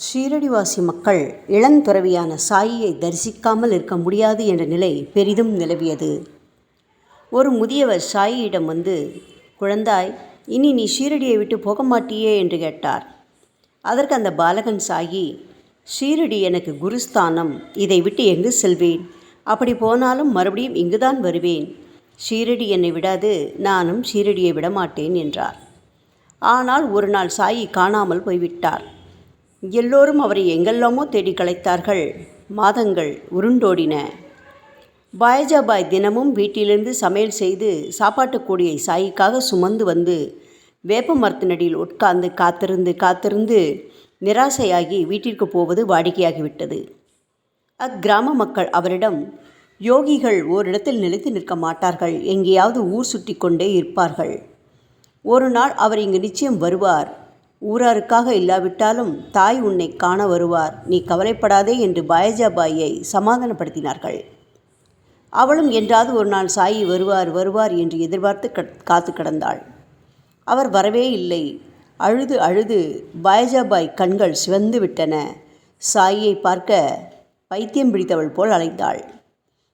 ஷீரடிவாசி மக்கள் இளந்துறவியான சாயியை தரிசிக்காமல் இருக்க முடியாது என்ற நிலை பெரிதும் நிலவியது. ஒரு முதியவர் சாயியிடம் வந்து குழந்தாய் இனி நீ ஷீரடியை விட்டு போக மாட்டியே? என்று கேட்டார். அதற்கு அந்த பாலகன் சாயி ஷீரடி எனக்கு குருஸ்தானம் இதை விட்டு எங்கு செல்வேன்? அப்படி போனாலும் மறுபடியும் இங்குதான் வருவேன். ஷீரடி என்னை விடாது நானும் ஷீரடியை விடமாட்டேன் என்றார். ஆனால் ஒரு நாள் சாயி காணாமல் போய்விட்டார். எல்லோரும் அவரை எங்கெல்லாமோ தேடி கலைத்தார்கள் மாதங்கள் உருண்டோடின. பாய்ஜாபாய் தினமும் வீட்டிலிருந்து சமையல் செய்து சாப்பாட்டு கூடியை சாய்க்காக சுமந்து வந்து வேப்ப மரத்தினடியில் உட்கார்ந்து காத்திருந்து காத்திருந்து நிராசையாகி வீட்டிற்கு போவது வாடிக்கையாகிவிட்டது. அக்கிராம மக்கள் அவரிடம் யோகிகள் ஓரிடத்தில் நிலைத்து நிற்க மாட்டார்கள். எங்கேயாவது ஊர் சுற்றி கொண்டே இருப்பார்கள். ஒரு நாள் அவர் இங்கு நிச்சயம் வருவார். ஊராருக்காக இல்லாவிட்டாலும் தாய் உன்னை காண வருவார். நீ கவலைப்படாதே என்று பாயஜாபாயை சமாதானப்படுத்தினார்கள். அவளும் என்றாவது ஒரு நாள் சாயி வருவார் வருவார் என்று எதிர்பார்த்து காத்து கிடந்தாள். அவர் வரவே இல்லை. அழுது அழுது பாயஜாபாய் கண்கள் சிவந்து விட்டன. சாயியை பார்க்க பைத்தியம் பிடித்தவள் போல் அலைந்தாள்.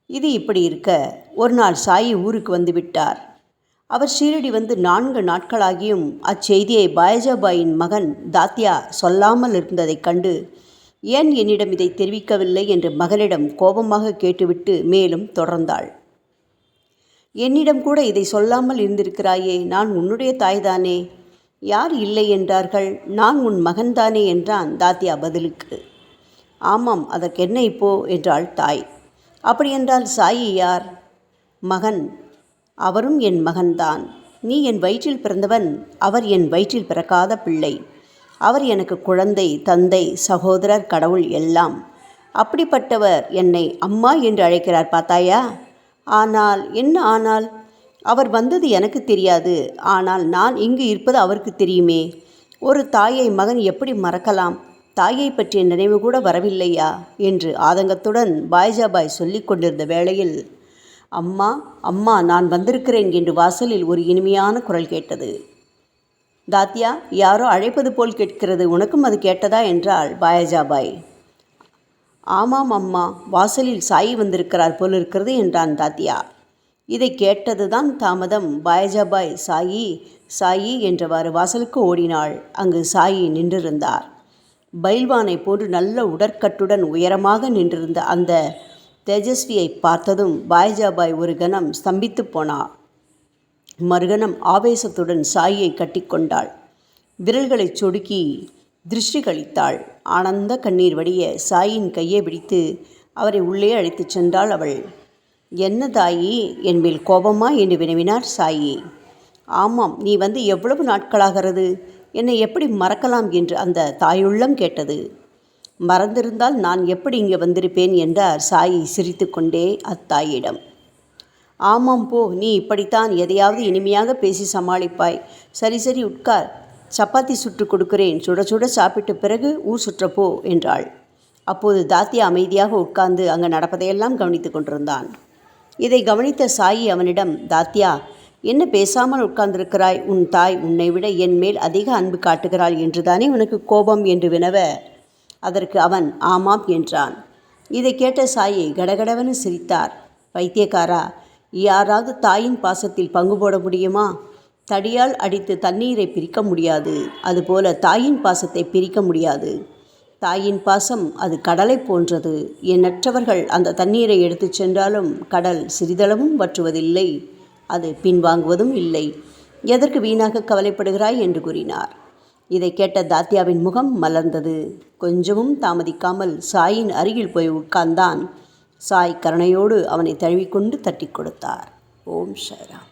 இது இப்படி இருக்க ஒரு நாள் சாயி ஊருக்கு வந்து விட்டார். அவர் ஷீரடி வந்து நான்கு நாட்களாகியும் அச்செய்தியை பாயஜாபாயின் மகன் தாத்யா சொல்லாமல் இருந்ததைக் கண்டு ஏன் என்னிடம் இதை தெரிவிக்கவில்லை என்று மகனிடம் கோபமாக கேட்டுவிட்டு மேலும் தொடர்ந்தாள். என்னிடம் கூட இதை சொல்லாமல் இருந்திருக்கிறாயே நான் உன்னுடைய தாய்தானே? யார் இல்லை என்றார்கள் நான் உன் மகன்தானே என்றான் தாத்தியா பதிலுக்கு. ஆமாம் அதற்கென்ன இப்போ? என்றாள் தாய். அப்படியென்றால் சாயி யார்? மகன். அவரும் என் மகன்தான். நீ என் வயிற்றில் பிறந்தவன் அவர் என் வயிற்றில் பிறக்காத பிள்ளை. அவர் எனக்கு குழந்தை தந்தை சகோதரர் கடவுள் எல்லாம். அப்படிப்பட்டவர் என்னை அம்மா என்று அழைக்கிறார் பார்த்தாயா? ஆனால் என்ன ஆனால்? அவர் வந்தது எனக்கு தெரியாது. ஆனால் நான் இங்கு இருப்பது அவருக்கு தெரியுமே. ஒரு தாயை மகன் எப்படி மறக்கலாம்? தாயை பற்றிய நினைவு கூட வரவில்லையா? என்று ஆதங்கத்துடன் பாய்ஜாபாய் சொல்லி கொண்டிருந்த வேளையில் அம்மா அம்மா நான் வந்திருக்கிறேன் என்று வாசலில் ஒரு இனிமையான குரல் கேட்டது. தாத்யா யாரோ அழைப்பது போல் கேட்கிறது உனக்கும் அது கேட்டதா? என்றாள் பாயஜாபாய். ஆமாம் அம்மா வாசலில் சாயி வந்திருக்கிறார் போல் இருக்கிறது என்றான் தாத்யா. இதை கேட்டதுதான் தாமதம். பாயஜாபாய் சாயி சாயி என்றவாறு வாசலுக்கு ஓடினாள். அங்கு சாயி நின்றிருந்தார். பைல்வானை போன்று நல்ல உடற்கட்டுடன் உயரமாக நின்றிருந்த அந்த தேஜஸ்வியை பார்த்ததும் பாய்ஜாபாய் ஒரு கணம் ஸ்தம்பித்து போனார். மறுகணம் ஆவேசத்துடன் சாயை கட்டிக்கொண்டாள் விரல்களை சொடுக்கி திருஷ்டி கழித்தாள். ஆனந்த கண்ணீர் வடிய சாயின் கையை பிடித்து அவரை உள்ளே அழைத்துச் சென்றாள் அவள். என்ன தாயி என்மேல் கோபமா? என்று வினவினார் சாயி. ஆமாம் நீ வந்து எவ்வளவு நாட்களாகிறது? என்னை எப்படி மறக்கலாம்? என்று அந்த தாயுள்ளம் கேட்டது. மறந்திருந்தால் நான் எப்படி இங்கே வந்திருப்பேன் என்றார் சாயி சிரித்து கொண்டே அத்தாயிடம். ஆமாம் போ நீ இப்படித்தான் எதையாவது இனிமையாக பேசி சமாளிப்பாய். சரி சரி உட்கார். சப்பாத்தி சுட்டு கொடுக்கிறேன். சுட சுட சாப்பிட்ட பிறகு ஊர் சுற்றப்போ என்றாள். அப்போது தாத்தியா அமைதியாக உட்கார்ந்து அங்கு நடப்பதையெல்லாம் கவனித்து கொண்டிருந்தான். இதை கவனித்த சாயி அவனிடம் தாத்தியா என்ன பேசாமல் உட்கார்ந்திருக்கிறாய்? உன் தாய் உன்னை விட என் மேல் அதிக அன்பு காட்டுகிறாள் என்றுதானே உனக்கு கோபம்? என்று வினவ அதற்கு அவன் ஆமாம் என்றான். இதை கேட்ட சாயை கடகடவென சிரித்தார். வைத்தியக்காரா யாராவது தாயின் பாசத்தில் பங்கு போட முடியுமா? தடியால் அடித்து தண்ணீரை பிரிக்க முடியாது. அதுபோல தாயின் பாசத்தை பிரிக்க முடியாது. தாயின் பாசம் அது கடலை போன்றது. எண்ணற்றவர்கள் அந்த தண்ணீரை எடுத்துச் சென்றாலும் கடல் சிறிதளவும் வற்றுவதில்லை. அது பின்வாங்குவதும் இல்லை. எதற்கு வீணாக கவலைப்படுகிறாய்? என்று கூறினார். இதை கேட்ட தாத்தியாவின் முகம் மலர்ந்தது. கொஞ்சமும் தாமதிக்காமல் சாயின் அருகில் போய் உட்கார்ந்தான். சாய் கருணையோடு அவனை தழுவிக்கொண்டு தட்டி கொடுத்தார். ஓம் ஷைராம்